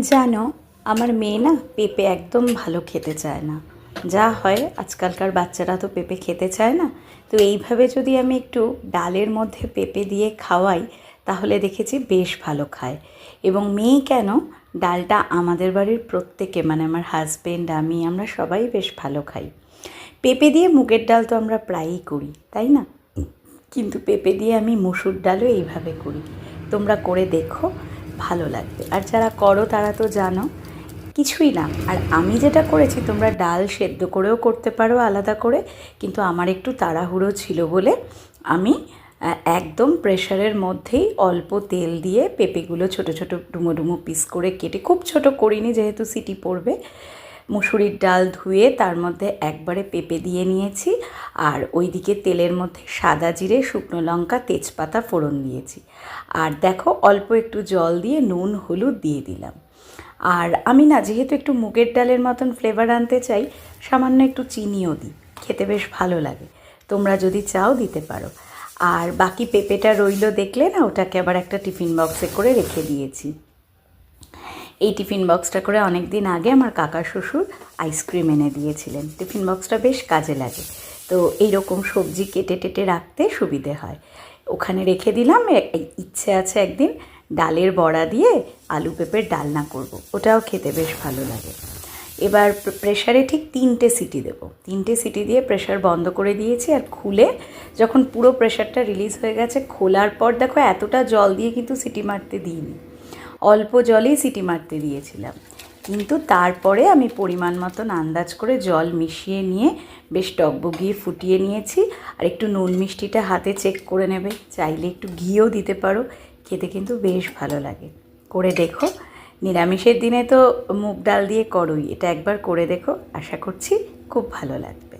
জানো, আমার মেয়ে না পেঁপে একদম ভালো খেতে চায় না। যা হয়, আজকালকার বাচ্চারা তো পেঁপে খেতে চায় না। তো এইভাবে যদি আমি একটু ডালের মধ্যে পেঁপে দিয়ে খাওয়াই, তাহলে দেখেছি বেশ ভালো খায়। এবং মেয়ে কেন, ডালটা আমাদের বাড়ির প্রত্যেকে মানে আমার হাজবেন্ড আমি, আমরা সবাই বেশ ভালো খাই। পেঁপে দিয়ে মুগের ডাল তো আমরা প্রায়ই করি, তাই না? কিন্তু পেঁপে দিয়ে আমি মুসুর ডালও এইভাবে করি। তোমরা করে দেখো ভালো লাগবে। আর যারা করো, তারা তো জানো, কিছুই না। আর আমি যেটা করেছি, তোমরা ডাল সেদ্ধ করেও করতে পারো আলাদা করে, কিন্তু আমার একটু তাড়াহুড়ো ছিল বলে আমি একদম প্রেশারের মধ্যেই অল্প তেল দিয়ে পেঁপেগুলো ছোট ছোট ডুমো ডুমো পিস করে কেটে, খুব ছোট করিনি যেহেতু সিটি পড়বে, মুসুরির ডাল ধুয়ে তার মধ্যে একবারে পেঁপে দিয়ে নিয়েছি। আর ওইদিকে তেলের মধ্যে সাদা জিরে, শুকনো লঙ্কা, তেজপাতা ফোড়ন দিয়েছি। আর দেখো, অল্প একটু জল দিয়ে নুন, হলুদ দিয়ে দিলাম। আর আমি না, যেহেতু একটু মুগের ডালের মতন ফ্লেভার আনতে চাই, সামান্য একটু চিনিও দিই। খেতে বেশ ভালো লাগে। তোমরা যদি চাও, দিতে পারো। আর বাকি পেঁপেটা রইল দেখলে না, ওটাকে আবার একটা টিফিন বক্সে করে রেখে দিয়েছি। এই টিফিন বক্সটা করে অনেক দিন আগে আমার কাকা শ্বশুর আইসক্রিম এনে দিয়েছিলেন। টিফিন বক্সটা বেশ কাজে লাগে। তো এই রকম সবজি কেটে টেটে রাখতে সুবিধে হয়। ওখানে রেখে দিলাম ইচ্ছে আছে একদিন ডালের বড়া দিয়ে আলু পেঁপের ডালনা করব। ওটাও খেতে বেশ ভালো লাগে। এবার প্রেশারে ঠিক তিনটে সিটি দেব। তিনটে সিটি দিয়ে প্রেশার বন্ধ করে দিয়েছি আর খুলে যখন পুরো প্রেশারটা রিলিজ হয়ে গেছে, খোলার পর দেখো এতটা জল দিয়ে কিন্তু সিটি মারতে দিইনি। অল্প জলেই সিটি মারতে দিয়েছিলাম। কিন্তু তারপরে আমি পরিমাণ মতন আন্দাজ করে জল মিশিয়ে নিয়ে বেশ টকবগিয়ে ফুটিয়ে নিয়েছি। আর একটু নুন মিষ্টিটা হাতে চেক করে নেবে। চাইলে একটু ঘিও দিতে পারো। খেতে কিন্তু বেশ ভালো লাগে। করে দেখো। নিরামিষের দিনে তো মুগ ডাল দিয়ে করোই। এটা একবার করে দেখো। আশা করছি খুব ভালো লাগবে।